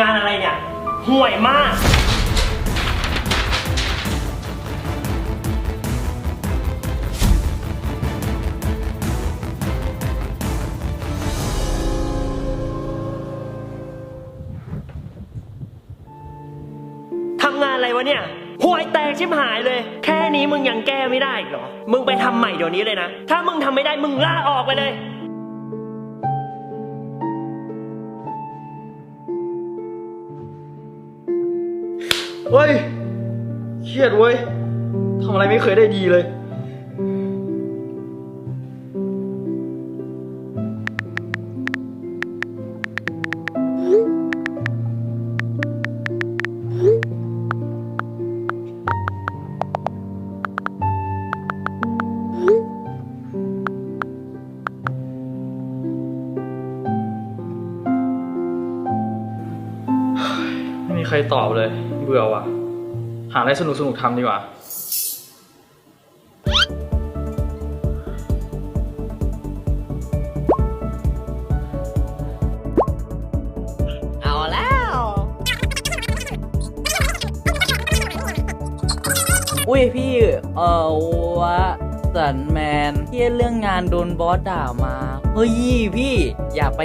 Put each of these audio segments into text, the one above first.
งานอะไรเนี่ย ห่วยมาก ทำงานอะไรวะเนี่ย ห่วยแตกชิบหายเลย แค่นี้มึงยังแก้ไม่ได้อีกเหรอ มึงไปทำใหม่เดี๋ยวนี้เลยนะ ถ้ามึงทำไม่ได้มึงลาออกไปเลย เฮ้ย เครียดเว้ยทำอะไรไม่เคยได้ดีเลย ใครตอบเลย เบื่อว่ะ หาอะไรสนุกสนุกๆทำดีกว่า เอาแล้ว อุ้ยพี่ เออวะสันแมนเที่ยเรื่องงานโดนบอสด่ามา เฮ้ยพี่ อย่าไป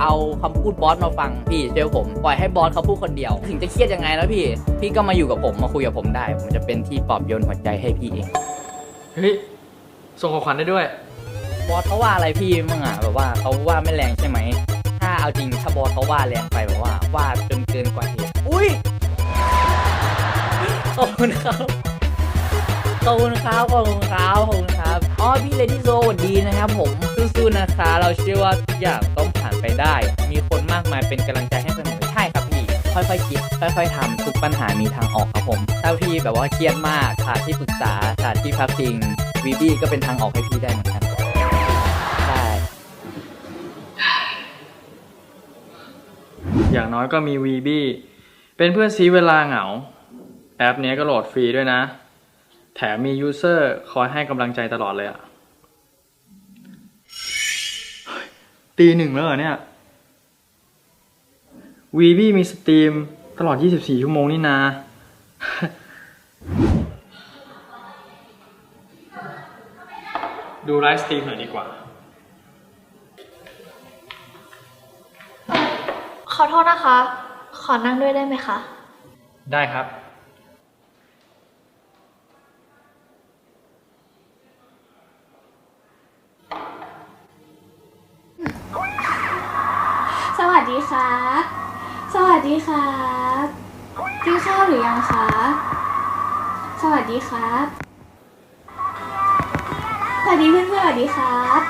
เอาคำพูดบอสมาฟังพี่เชื่อผมปล่อยให้บอสเขาพูดคนเดียว ถึงจะเครียดยังไงแล้วพี่ พี่ก็มาอยู่กับผมมาคุยกับผมได้ ผมจะเป็นที่ปลอบโยนหัวใจให้พี่เองเฮ้ยส่งของขวัญได้ด้วย บอสเขาว่าอะไรพี่มั่งอะแบบว่าเขาว่าไม่แรงใช่ไหมถ้าเอาจริงถ้าบอสเขาว่าแรงไปแบบว่าว่าจนเกินกว่าเหตุอุ้ยขอบคุณครับขอบคุณครับขอบคุณครับขอบคุณครับ อ๋อพี่เลดี้โซสวัสดีนะครับผมสู้ๆนะคะ เราเชื่อว่าทุกอย่างต้องผ่านไปได้ มีคนมากมายเป็นกำลังใจให้เสมอใช่ครับพี่ ค่อยๆคิดค่อย ๆทำทุกปัญหามีทางออกครับผมถ้าพี่แบบว่าเครียดมากขาดที่ปรึกษาขาดที่พักพิงวีบี้ก็เป็นทางออกให้พี่ได้เหมือนกันใช่อย่างน้อยก็มี VB เป็นเพื่อนซีเวลาเหงา แอปนี้ก็โหลดฟรีด้วยนะ แถมมียูเซอร์คอยให้กำลังใจตลอดเลยอะเฮ้ยตีหนึ่งแล้วเหรอเนี่ย VB มีสตรีมตลอด 24 ชั่วโมงนี่นา ดูไลฟ์สตรีมหน่อยดีกว่า ขอโทษนะคะ ขอนั่งด้วยได้ไหมคะ ได้ครับ วัสดีค่ะสวัสดีค่ะกินข้าวหรือยังคะสวัสดีครับ สวัสดีเพื่อนๆสวัสดีครับ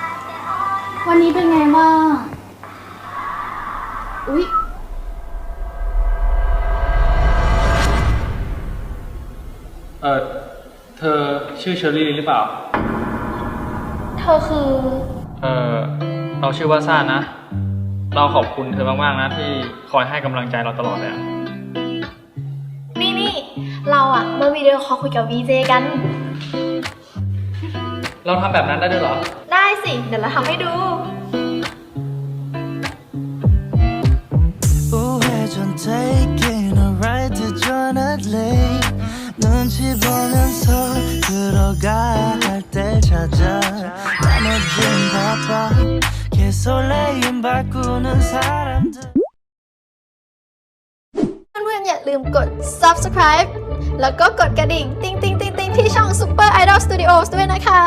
วันนี้เป็นไงบ้าง อุ๊ยเออเธอชื่อเชอรี่หรือเปล่า เธอคือ เออเราชื่อว่าซ่านะ เราขอบคุณเธอมากๆนะที่คอยให้กำลังใจเราตลอดเลยอะ นี่นี่ เราอะมาวิดีโอคอลคุยกับวีเจกัน เราทำแบบนั้นได้ด้วยเหรอ ได้สิ เดี๋ยวเราทำให้ดู 우회전 taking a ride to join a lake 눈치 보면서 들어가야 할 때 찾아 나머진 바빠 개 설레임 바꾸는 사람들 เพื่อนๆอย่าลืมกด subscribe แล้วก็กดกระดิ่ง ติ๊งติ๊งติ๊งติ๊งที่ช่อง Super Idol Studios ด้วยนะคะ